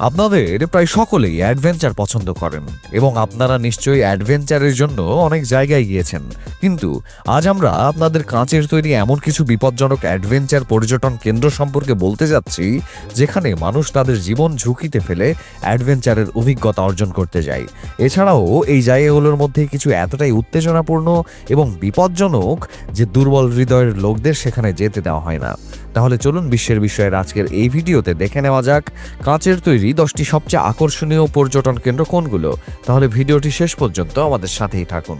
আপনাদের প্রায় সকলেই অ্যাডভেঞ্চার পছন্দ করেন এবং আপনারা নিশ্চয়ই অ্যাডভেঞ্চারের জন্য অনেক জায়গায় গিয়েছেন। কিন্তু আজ আমরা আপনাদের কাঁচের তৈরি এমন কিছু বিপজ্জনক অ্যাডভেঞ্চার পর্যটন কেন্দ্র সম্পর্কে বলতে যাচ্ছি, যেখানে মানুষ তাদের জীবন ঝুঁকিতে ফেলে অ্যাডভেঞ্চারের অভিজ্ঞতা অর্জন করতে যায়। এছাড়াও এই জায়গাগুলোর মধ্যে কিছু এতটাই উত্তেজনাপূর্ণ এবং বিপজ্জনক যে দুর্বল হৃদয়ের লোকদের সেখানে যেতে দেওয়া হয় না। তাহলে চলুন বিশ্বের বিষয়ের আজকের এই ভিডিওতে দেখে নেওয়া যাক, কাঁচের তৈরি দশটি সবচেয়ে আকর্ষণীয় পর্যটন কেন্দ্র কোনগুলো? তাহলে ভিডিওটি শেষ পর্যন্ত আমাদের সাথেই থাকুন।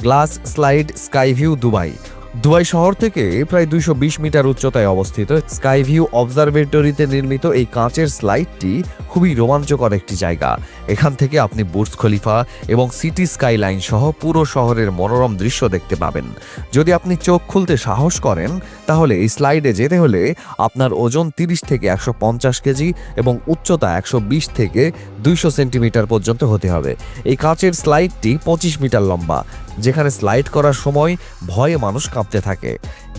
Glass slide skyview Dubai. Dubai শহর থেকে প্রায় দুইশো বিশ মিটার উচ্চতায় অবস্থিত স্কাইভিউ অবজারভেটরিতে নির্মিত এই কাঁচের স্লাইডটি খুবই রোমাঞ্চকর একটি জায়গা। এখান থেকে আপনি বুর্জ খলিফা এবং সিটি স্কাইলাইন সহ পুরো শহরের মনোরম দৃশ্য দেখতে পাবেন। যদি আপনি চোখ খুলতে সাহস করেন, তাহলে এই স্লাইডে যেতে হলে আপনার ওজন তিরিশ থেকে একশো পঞ্চাশ কেজি এবং উচ্চতা একশো বিশ থেকে দুইশো সেন্টিমিটার পর্যন্ত হতে হবে। এই কাঁচের স্লাইডটি পঁচিশ মিটার লম্বা, যেখানে স্লাইড করার সময় ভয়ে মানুষ কাঁপতে থাকে।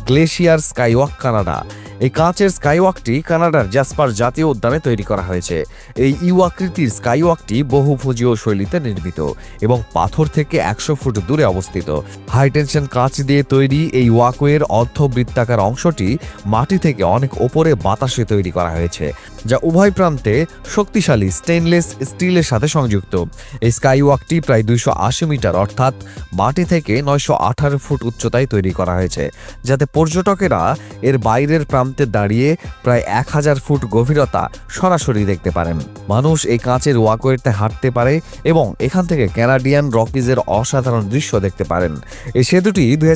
Glacier skywalk Canada. এই কাঁচের স্কাইওয়াকটি কানাডার জাসপার জাতীয় উদ্যানে তৈরি করা হয়েছে। এই ইউ আকৃতির স্কাইওয়াকটি বহুভুজীয় শৈলীতে নির্মিত এবং পাথর থেকে একশো ফুট দূরে অবস্থিত। হাইটেনশন কাঁচ দিয়ে তৈরি এই ওয়াকওয়ের অর্ধবৃত্তাকার অংশটি মাটি থেকে অনেক ওপরে বাতাসে তৈরি করা হয়েছে, যা উভয় প্রান্তে শক্তিশালী স্টেনলেস স্টিলের সাথে সংযুক্ত। এই স্কাইওয়াকটি প্রায় দুইশো আশি মিটার অর্থাৎ মাটি থেকে নয়শো আঠারো ফুট উচ্চতায় তৈরি করা হয়েছে, যাতে পর্যটকেরা এর বাইরের প্রান্তে দাঁড়িয়ে প্রায় এক হাজার ফুট গভীরতা সরাসরি দেখতে পারেন। মানুষ এই কাঁচের ওয়াকওয়েতে হাঁটতে পারে এবং এখান থেকে ক্যানাডিয়ান রকিজের অসাধারণ দৃশ্য দেখতে পারেন। এই সেতুটি দুই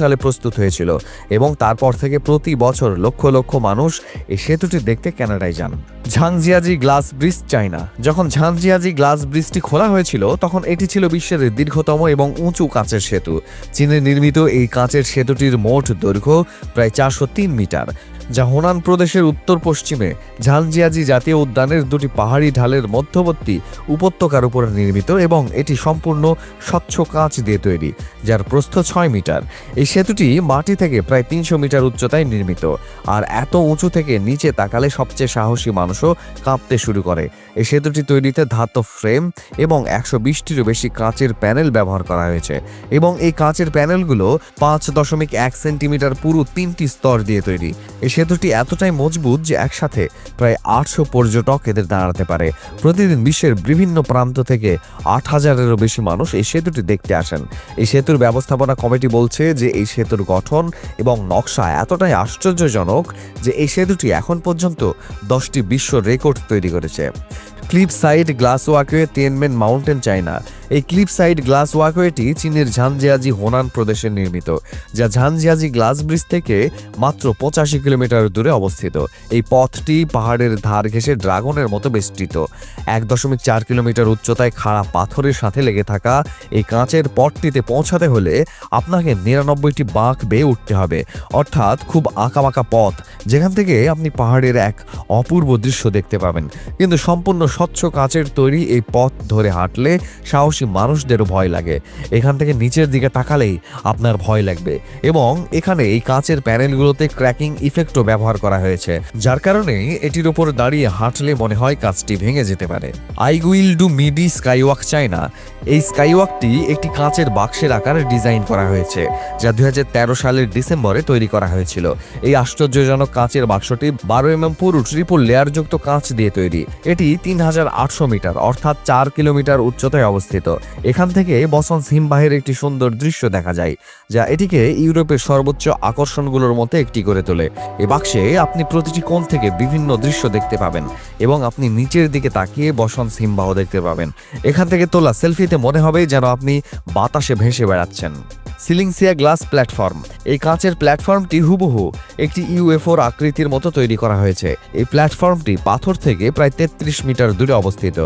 সালে প্রস্তুত হয়েছিল এবং তারপর থেকে প্রতি বছর লক্ষ লক্ষ মানুষ এই সেতুটি দেখতে ক্যানাডায় যান। Zhangjiajie glass bridge China. যখন ঝাংজিয়াজি গ্লাস ব্রিজটি খোলা হয়েছিল, তখন এটি ছিল বিশ্বের দীর্ঘতম এবং উঁচু কাঁচের সেতু। চীনে নির্মিত এই কাঁচের সেতুটির মোট দৈর্ঘ্য প্রায় চারশো তিন মিটার। যা হোনান প্রদেশের উত্তর পশ্চিমে ঝাংজিয়াজি জাতীয় উদ্যানের দুটি পাহাড়ি ঢালের মধ্যবর্তী উপত্যকার উপরে নির্মিত এবং এটি সম্পূর্ণ স্বচ্ছ কাঁচ দিয়ে তৈরি, যার প্রস্থ ছয় মিটার। এই সেতুটি মাটি থেকে প্রায় তিনশো মিটার উচ্চতায় নির্মিত আর এত উঁচু থেকে নিচে তাকালে সবচেয়ে সাহসী মানুষও কাঁপতে শুরু করে। এই সেতুটি তৈরিতে ধাতব ফ্রেম এবং একশো বিশটিরও বেশি কাঁচের প্যানেল ব্যবহার করা হয়েছে এবং এই কাঁচের প্যানেলগুলো পাঁচ দশমিক এক সেন্টিমিটার পুরো তিনটি স্তর দিয়ে তৈরি। এই সেতুটি এতটাই মজবুত যে একসাথে প্রায় আটশো পর্যটক এদের দাঁড়াতে পারে। প্রতিদিন বিশ্বের বিভিন্ন প্রান্ত থেকে আট হাজারেরও বেশি মানুষ এই সেতুটি দেখতে আসেন। এই সেতুর ব্যবস্থাপনা কমিটি বলছে যে এই সেতুর গঠন এবং নকশা এতটাই আশ্চর্যজনক যে এই সেতুটি এখন পর্যন্ত দশটি বিশ্ব রেকর্ড তৈরি করেছে। Cliff side glass walkway Tianmen mountain China এই ক্লিপ সাইড গ্লাস ওয়াকওয়েটি চীনের ঝানজিয়াজি হোনান প্রদেশে নির্মিত, যা ঝানজিয়াজি গ্লাস ব্রিজ থেকে মাত্র পঁচাশি কিলোমিটার দূরে অবস্থিত। এই পথটি পাহাড়ের ধার ঘেঁষে ড্রাগনের মতো বেষ্টিত। এক দশমিক চার কিলোমিটার উচ্চতায় খাড়া পাথরের সাথে লেগে থাকা এই কাঁচের পথটিতে পৌঁছাতে হলে আপনাকে নিরানব্বইটি বাঁক বেয়ে উঠতে হবে। অর্থাৎ খুব আঁকাবাঁকা পথ, যেখান থেকে আপনি পাহাড়ের এক অপূর্ব দৃশ্য দেখতে পাবেন। কিন্তু সম্পূর্ণ স্বচ্ছ কাঁচের তৈরি এই পথ ধরে হাঁটলে সাহসী মানুষদেরও ভয় লাগে। এখান থেকে নিচের দিকে তাকালেই আপনার ভয় লাগবে। এবং এখানে এই কাঁচের প্যানেলগুলোতে ক্র্যাকিং ইফেক্টও ব্যবহার করা হয়েছে। যার কারণে এটির উপর দাঁড়িয়ে হাঁটলে মনে হয় কাঁচটি ভেঙে যেতে পারে। আই উইল ডু মিডি স্কাইওয়াক চায়না এই স্কাইওয়াকটি একটি কাঁচের বাক্সের আকারে ডিজাইন করা হয়েছে, যা দুই হাজার তেরো সালের ডিসেম্বরে তৈরি করা হয়েছিল। এই আশ্চর্যজনক কাঁচের বাক্সটি বারো এম এম পুরু ট্রিপল লেয়ারযুক্ত কাঁচ দিয়ে তৈরি। এটি তিন হাজার আটশো মিটার, অর্থাৎ চার কিলোমিটার উচ্চতায় অবস্থিত। এখান থেকে বসন হিমবাহের একটি সুন্দর দৃশ্য দেখা যায়, যা এটিকে ইউরোপের সর্বোচ্চ আকর্ষণগুলোর মতো একটি করে তোলে। এ বাক্সে আপনি প্রতিটি কোণ থেকে বিভিন্ন দৃশ্য দেখতে পাবেন এবং আপনি নিচের দিকে তাকিয়ে বসন হিমবাহ দেখতে পাবেন। এখান থেকে তোলা সেলফিতে মনে হবে যেন আপনি বাতাসে ভেসে বেড়াচ্ছেন। সিলিংসিয়া গ্লাস প্ল্যাটফর্ম। এই কাঁচের প্ল্যাটফর্মটি হুবহু একটি ইউএফওর আকৃতির মতো তৈরি করা হয়েছে। এই প্ল্যাটফর্মটি পাথর থেকে প্রায় তেত্রিশ মিটার দূরে অবস্থিত,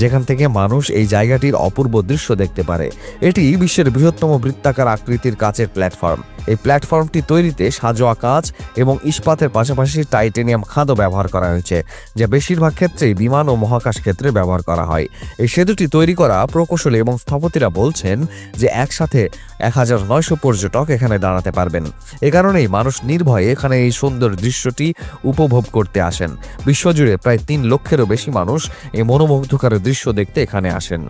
যেখান থেকে মানুষ এই জায়গাটির অপূর্ব দৃশ্য দেখতে পারে। এটি বিশ্বের বৃহত্তম বৃত্তাকার আকৃতির কাঁচের প্ল্যাটফর্ম। এই প্ল্যাটফর্মটি তৈরিতে সাজোয়া কাঁচ এবং ইস্পাতের পাশাপাশি টাইটেনিয়াম খাদও ব্যবহার করা হয়েছে, যা বেশিরভাগ ক্ষেত্রেই বিমান ও মহাকাশ ক্ষেত্রে ব্যবহার করা হয়। এই সেতুটি তৈরি করা প্রকৌশলী এবং স্থপতিরা বলছেন যে একসাথে এক হাজার হাজার নয়শো পর্যটক এখানে দাঁড়াতে পারবেন। এ কারণেই মানুষ নির্ভয়ে এখানে এই সুন্দর দৃশ্যটি উপভোগ করতে আসেন। বিশ্বজুড়ে প্রায় তিন লক্ষেরও বেশি মানুষ এই মনোমুগ্ধকার দৃশ্য দেখতে এখানে আসেন।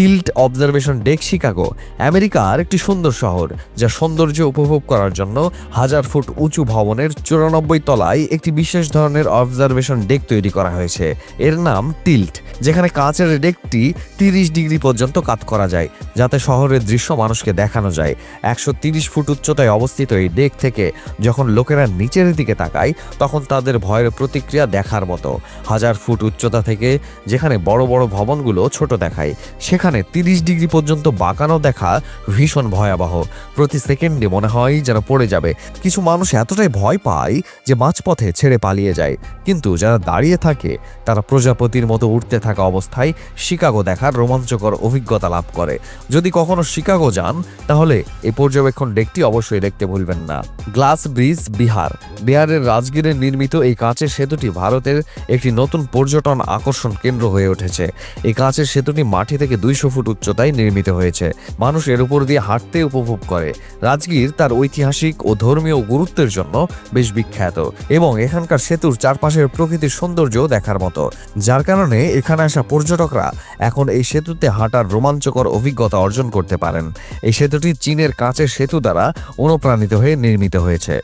টিল্ট অবজারভেশন ডেক, শিকাগো আমেরিকার একটি সুন্দর শহর, যা সৌন্দর্য উপভোগ করার জন্য হাজার ফুট উঁচু ভবনের চুরানব্বই তলায় একটি বিশেষ ধরনের অবজারভেশন ডেক তৈরি করা হয়েছে। এর নাম টিল্ট, যেখানে কাঁচের ডেকটি তিরিশ ডিগ্রি পর্যন্ত কাত করা যায়, যাতে শহরের দৃশ্য মানুষকে দেখানো যায়। একশো তিরিশ ফুট উচ্চতায় অবস্থিত এই ডেক থেকে যখন লোকেরা নিচের দিকে তাকায়, তখন তাদের ভয়ের প্রতিক্রিয়া দেখার মতো। হাজার ফুট উচ্চতা থেকে যেখানে বড় বড় ভবনগুলো ছোট দেখায়, সেখানে তিরিশ ডিগ্রি পর্যন্ত বাঁকানো দেখা ভীষণ ভয়াবহ। প্রতি সেকেন্ডে মনে হয় যেন পড়ে যাবে। কিছু মানুষ এতটাই ভয় পায় যে মাঝপথে ছেড়ে পালিয়ে যায়। কিন্তু যারা দাঁড়িয়ে থাকে, তারা প্রজাপতির মতো উঠতে থাকা অবস্থায় শিকাগো দেখার রোমাঞ্চকর অভিজ্ঞতা লাভ করে। যদি কখনো শিকাগো যান, তাহলে এই পর্যবেক্ষণ ডেকটি অবশ্যই দেখতে ভুলবেন না। Glass bridge, Bihar. বিহারের রাজগীরে নির্মিত এই কাঁচের সেতুটি ভারতের একটি নতুন পর্যটন আকর্ষণ কেন্দ্র হয়ে উঠেছে। এই কাঁচের সেতুটি মাটি থেকে দুইশো ফুট উচ্চতায় নির্মিত হয়েছে। মানুষ এর উপর দিয়ে হাঁটতে উপভোগ করে। রাজগীর তার ঐতিহাসিক ও ধর্মীয় গুরুত্বের জন্য বেশ বিখ্যাত এবং এখানকার সেতুর চারপাশের প্রকৃতির সৌন্দর্য দেখার মতো। যার কারণে এখানে আসা পর্যটকরা এখন এই সেতুতে হাঁটার রোমাঞ্চকর অভিজ্ঞতা অর্জন করতে পারেন। এই সেতুটি চীনের কাঁচের সেতু দ্বারা অনুপ্রাণিত হয়ে নির্মিত হয়েছে।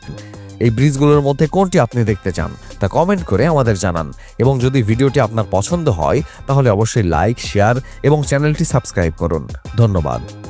এই ব্রিজগুলোর মধ্যে কোনটি আপনি দেখতে চান? তা কমেন্ট করে আমাদের জানান। এবং যদি ভিডিওটি আপনার পছন্দ হয়, তাহলে অবশ্যই লাইক শেয়ার এবং চ্যানেলটি সাবস্ক্রাইব করুন। ধন্যবাদ।